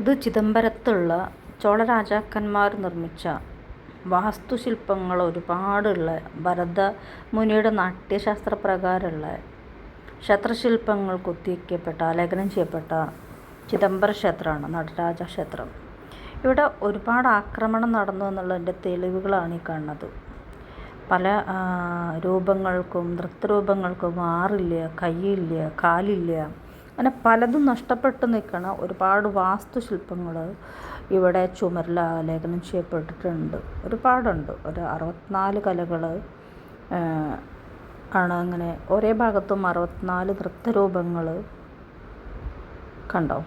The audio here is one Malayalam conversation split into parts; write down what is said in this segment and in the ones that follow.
ഇത് ചിദംബരത്തുള്ള ചോള രാജാക്കന്മാർ നിർമ്മിച്ച വാസ്തുശില്പങ്ങൾ ഒരുപാടുള്ള ഭരത മുനിയുടെ നാട്യശാസ്ത്ര പ്രകാരമുള്ള ക്ഷേത്രശില്പങ്ങൾ കൊത്തിവയ്ക്കപ്പെട്ട ആലേഖനം ചെയ്യപ്പെട്ട ചിദംബര ക്ഷേത്രമാണ് നടരാജ ക്ഷേത്രം. ഇവിടെ ഒരുപാട് ആക്രമണം നടന്നു എന്നുള്ളതിന്റെ തെളിവുകളാണ് ഈ കാണുന്നത്. പല രൂപങ്ങൾക്കും നൃത്തരൂപങ്ങൾക്കും ആറില്ല കൈയില്ല കാലില്ല അങ്ങനെ പലതും നഷ്ടപ്പെട്ട് നിൽക്കണ ഒരുപാട് വാസ്തുശില്പങ്ങൾ ഇവിടെ ചുമരിൽ ആലേഖനം ചെയ്യപ്പെട്ടിട്ടുണ്ട്. ഒരുപാടുണ്ട്. ഒരു അറുപത്തിനാല് കലകൾ ആണ് അങ്ങനെ ഒരേ ഭാഗത്തും അറുപത്തിനാല് നൃത്തരൂപങ്ങൾ കണ്ടോ?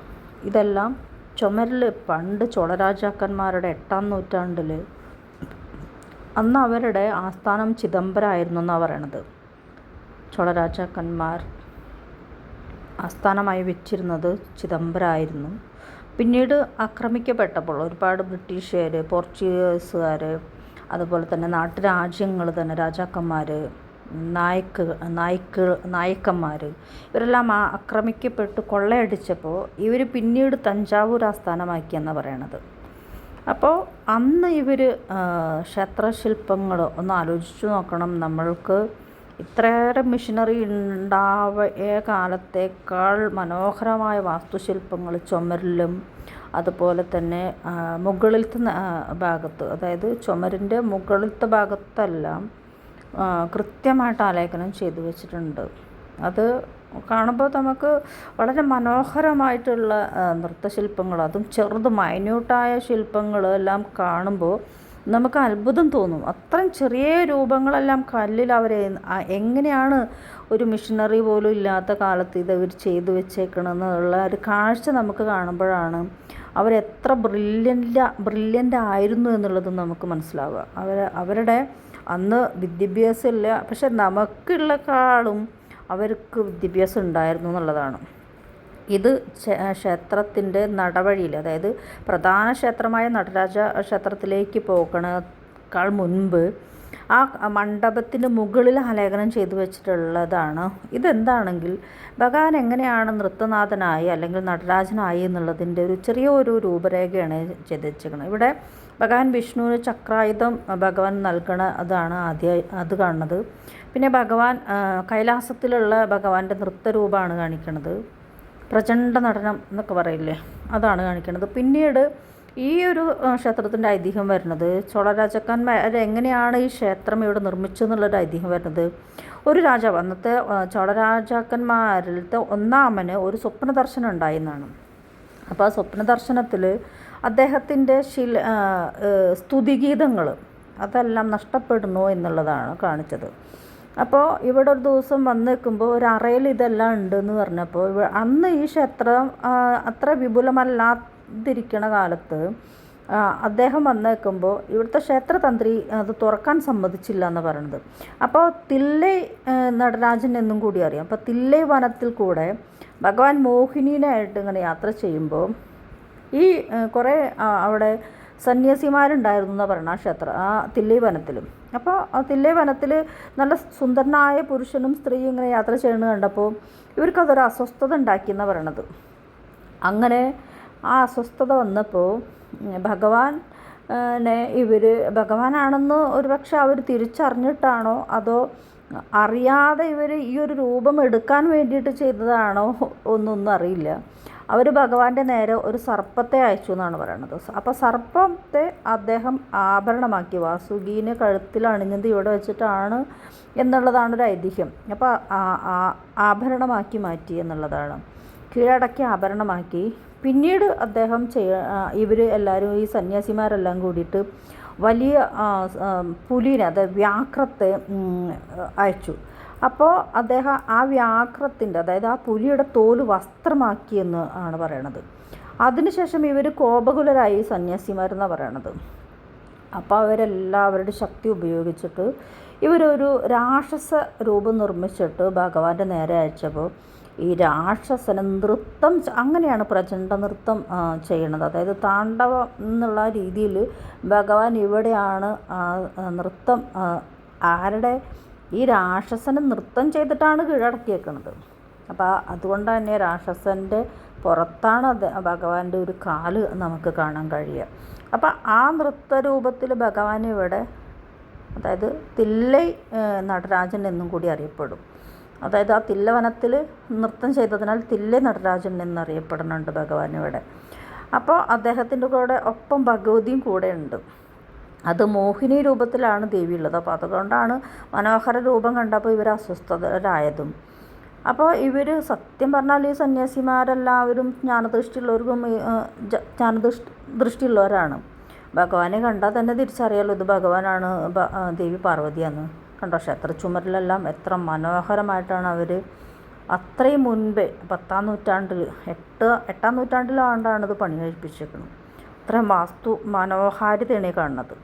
ഇതെല്ലാം ചുമരിൽ പണ്ട് ചോളരാജാക്കന്മാരുടെ എട്ടാം നൂറ്റാണ്ടിൽ അന്ന് അവരുടെ ആസ്ഥാനം ചിദംബരമായിരുന്നു എന്നാണ് പറയണത്. ചോളരാജാക്കന്മാർ ആസ്ഥാനമായി വെച്ചിരുന്നത് ചിദംബരമായിരുന്നു പിന്നീട് ആക്രമിക്കപ്പെട്ടപ്പോൾ ഒരുപാട് ബ്രിട്ടീഷുകാർ പോർച്ചുഗീസുകാർ അതുപോലെ തന്നെ നാട്ടുരാജ്യങ്ങൾ തന്നെ രാജാക്കന്മാർ നായ്ക്ക് നായ്ക്ക് നായക്കന്മാർ ഇവരെല്ലാം ആക്രമിക്കപ്പെട്ട് കൊള്ളയടിച്ചപ്പോൾ ഇവർ പിന്നീട് തഞ്ചാവൂർ ആസ്ഥാനമാക്കിയെന്നാണ് പറയണത്. അപ്പോൾ അന്ന് ഇവർ ക്ഷേത്രശില്പങ്ങൾ ഒന്ന് ആലോചിച്ചു നോക്കണം. നമ്മൾക്ക് ഇത്രയേറെ മെഷീനറി ഉണ്ടായ കാലത്തേക്കാൾ മനോഹരമായ വാസ്തുശില്പങ്ങൾ ചുമരിലും അതുപോലെ തന്നെ മുകളിലത്തെ ഭാഗത്ത് അതായത് ചുമരിന്റെ മുകളിലത്തെ ഭാഗത്തെല്ലാം കൃത്യമായിട്ട് ആലേഖനം ചെയ്തു വെച്ചിട്ടുണ്ട്. അത് കാണുമ്പോൾ നമുക്ക് വളരെ മനോഹരമായിട്ടുള്ള നൃത്തശില്പങ്ങൾ അതും ചെറുത് മൈന്യൂട്ടായ ശില്പങ്ങൾ എല്ലാം കാണുമ്പോൾ നമുക്ക് അത്ഭുതം തോന്നും. അത്രയും ചെറിയ രൂപങ്ങളെല്ലാം കല്ലിൽ അവരെ എങ്ങനെയാണ് ഒരു മിഷനറി പോലും ഇല്ലാത്ത കാലത്ത് ഇത് ചെയ്തു വെച്ചേക്കണമെന്നുള്ള ഒരു കാഴ്ച നമുക്ക് കാണുമ്പോഴാണ് അവരെത്ര ബ്രില്യന്റ് ബ്രില്യന്റ് ആയിരുന്നു എന്നുള്ളത് നമുക്ക് മനസ്സിലാവുക. അവർ അവരുടെ അന്ന് വിദ്യാഭ്യാസം ഇല്ല പക്ഷെ നമുക്കുള്ളക്കാളും അവർക്ക് വിദ്യാഭ്യാസം ഉണ്ടായിരുന്നു എന്നുള്ളതാണ്. ഇത് ക്ഷേത്രത്തിന്റെ നടവഴിയിൽ അതായത് പ്രധാന ക്ഷേത്രമായ നടരാജ ക്ഷേത്രത്തിലേക്ക് പോകണേക്കാൾ മുൻപ് ആ മണ്ഡപത്തിന് മുകളിൽ ആലേഖനം ചെയ്തു വെച്ചിട്ടുള്ളതാണ്. ഇതെന്താണെങ്കിൽ ഭഗവാൻ എങ്ങനെയാണ് നൃത്തനാഥനായി അല്ലെങ്കിൽ നടരാജനായി എന്നുള്ളതിന്റെ ഒരു ചെറിയ ഒരു രൂപരേഖയാണ് ചെയ്തിരിക്കുന്നത് ഇവിടെ ഭഗവാൻ വിഷ്ണുവിന് ചക്രായുധം ഭഗവാൻ നൽകണ അതാണ് ആദ്യ അത് കാണുന്നത്. പിന്നെ ഭഗവാൻ കൈലാസത്തിലുള്ള ഭഗവാന്റെ നൃത്തരൂപമാണ് കാണിക്കുന്നത് പ്രചണ്ഡ നടനം എന്നൊക്കെ പറയില്ലേ? അതാണ് കാണിക്കുന്നത് പിന്നീട് ഈ ഒരു ക്ഷേത്രത്തിന്റെ ഐതിഹ്യം വരുന്നത് ചോള രാജാക്കന്മാർ എങ്ങനെയാണ് ഈ ക്ഷേത്രം ഇവിടെ നിർമ്മിച്ചെന്നുള്ളൊരു ഐതിഹ്യം വരുന്നത്? ഒരു രാജാവ് അന്നത്തെ ചോള രാജാക്കന്മാരിലത്തെ ഒന്നാമന് ഒരു സ്വപ്ന ദർശനം ഉണ്ടായി എന്നാണ് അപ്പോൾ ആ സ്വപ്ന ദർശനത്തിൽ അദ്ദേഹത്തിന്റെ ശില സ്തുതിഗീതങ്ങൾ അതെല്ലാം നഷ്ടപ്പെടുന്നു എന്നുള്ളതാണ് കാണിച്ചത്. അപ്പോൾ ഇവിടെ ഒരു ദിവസം വന്ന് നിൽക്കുമ്പോൾ ഒരു അറയിൽ ഇതെല്ലാം ഉണ്ടെന്ന് പറഞ്ഞപ്പോൾ അന്ന് ഈ ക്ഷേത്രം അത്ര വിപുലമല്ലാതിരിക്കണ കാലത്ത് അദ്ദേഹം വന്നേക്കുമ്പോൾ ഇവിടുത്തെ ക്ഷേത്രതന്ത്രി അത് തുറക്കാൻ സമ്മതിച്ചില്ല എന്ന് പറയുന്നത് അപ്പോൾ തില്ലൈ നടരാജൻ എന്നും കൂടി അറിയാം. അപ്പോൾ തില്ലൈ വനത്തിൽ കൂടെ ഭഗവാൻ മോഹിനിയായിട്ട് ഇങ്ങനെ യാത്ര ചെയ്യുമ്പോൾ ഈ കുറേ അവിടെ സന്യാസിമാരുണ്ടായിരുന്നു എന്ന് പറയണം ആ ക്ഷേത്ര ആ തില്ലൈ വനത്തിലും. അപ്പോൾ തില്ലേ വനത്തിൽ നല്ല സുന്ദരനായ പുരുഷനും സ്ത്രീയും ഇങ്ങനെ യാത്ര ചെയ്യുന്നത് കണ്ടപ്പോൾ ഇവർക്കതൊരു അസ്വസ്ഥത ഉണ്ടാക്കിയെന്നാണ് പറയണത്. അങ്ങനെ ആ അസ്വസ്ഥത വന്നപ്പോൾ ഭഗവാൻ ഇവർ ഭഗവാനാണെന്ന് ഒരുപക്ഷെ അവർ തിരിച്ചറിഞ്ഞിട്ടാണോ അതോ അറിയാതെ ഇവർ ഈ ഒരു രൂപം എടുക്കാൻ വേണ്ടിയിട്ട് ചെയ്തതാണോ ഒന്നൊന്നും അറിയില്ല. അവർ ഭഗവാന്റെ നേരെ ഒരു സർപ്പത്തെ അയച്ചു എന്നാണ് പറയുന്നത്. അപ്പോൾ സർപ്പത്തെ അദ്ദേഹം ആഭരണമാക്കി. വാസുകീനെ കഴുത്തിൽ അണിഞ്ഞത് ഇവിടെ വെച്ചിട്ടാണ് എന്നുള്ളതാണ് ഒരു ഐതിഹ്യം അപ്പോൾ ആഭരണമാക്കി മാറ്റി എന്നുള്ളതാണ്. കീഴടക്കി ആഭരണമാക്കി. പിന്നീട് അദ്ദേഹം ചെയ്യ ഇവർ എല്ലാവരും ഈ സന്യാസിമാരെല്ലാം കൂടിയിട്ട് വലിയ പുലിനെ അതായത് വ്യാക്രത്തെ അയച്ചു. അപ്പോൾ അദ്ദേഹം ആ വ്യാഘ്രത്തിന്റെ അതായത് ആ പുലിയുടെ തോൽ വസ്ത്രമാക്കിയെന്ന് ആണ് പറയണത്. അതിനുശേഷം ഇവർ കോപകുലരായി സന്യാസിമാരെന്നാണ് പറയണത്. അപ്പോൾ അവരെല്ലാവരുടെ ശക്തി ഉപയോഗിച്ചിട്ട് ഇവരൊരു രാക്ഷസ രൂപം നിർമ്മിച്ചിട്ട് ഭഗവാന്റെ നേരെ അയച്ചപ്പോൾ ഈ രാക്ഷസന് നൃത്തം അങ്ങനെയാണ് പ്രചണ്ഡ നൃത്തം ചെയ്യണത്. അതായത് താണ്ഡവം എന്നുള്ള രീതിയിൽ ഭഗവാൻ ഇവിടെയാണ് നൃത്തം ആരുടെ ഈ രാക്ഷസനെ നൃത്തം ചെയ്തിട്ടാണ് കീഴടക്കിയേക്കുന്നത് അപ്പോൾ അതുകൊണ്ട് തന്നെ രാക്ഷസന്റെ പുറത്താണ് അത് ഭഗവാന്റെ ഒരു കാൽ നമുക്ക് കാണാൻ കഴിയുക. അപ്പോൾ ആ നൃത്ത രൂപത്തിൽ ഭഗവാൻ ഇവിടെ അതായത് തില്ലൈ നടരാജൻ എന്നും കൂടി അറിയപ്പെടും. അതായത് ആ തില്ലവനത്തിൽ നൃത്തം ചെയ്തതിനാൽ തില്ലൈ നടരാജൻ എന്നറിയപ്പെടുന്നുണ്ട് ഭഗവാൻ ഇവിടെ. അപ്പോൾ അദ്ദേഹത്തിന്റെ കൂടെ ഒപ്പം ഭഗവതിയും കൂടെ ഉണ്ട്. അത് മോഹിനി രൂപത്തിലാണ് ദേവി ഉള്ളത് അപ്പോൾ അതുകൊണ്ടാണ് മനോഹര രൂപം കണ്ടപ്പോൾ ഇവർ അസ്വസ്ഥരായതും. അപ്പോൾ ഇവർ സത്യം പറഞ്ഞാൽ ഈ സന്യാസിമാരെല്ലാവരും ജ്ഞാനദൃഷ്ടിയുള്ളവർക്കും ജ്ഞാനദൃഷ്ടി ദൃഷ്ടിയുള്ളവരാണ്. ഭഗവാനെ കണ്ടാൽ തന്നെ തിരിച്ചറിയാലോ ഇത് ഭഗവാനാണ് ദേവി പാർവതിയാണ് കണ്ടോ? ക്ഷേത്ര ചുമരിലെല്ലാം എത്ര മനോഹരമായിട്ടാണ് അവർ അത്രയും മുൻപേ പത്താം നൂറ്റാണ്ടിൽ എട്ട് എട്ടാം നൂറ്റാണ്ടിലാണ്ടാണ് ഇത് പണി കഴിപ്പിച്ചേക്കുന്നത് അത്ര വാസ്തു മനോഹാരിതയാണ് കാണുന്നത്.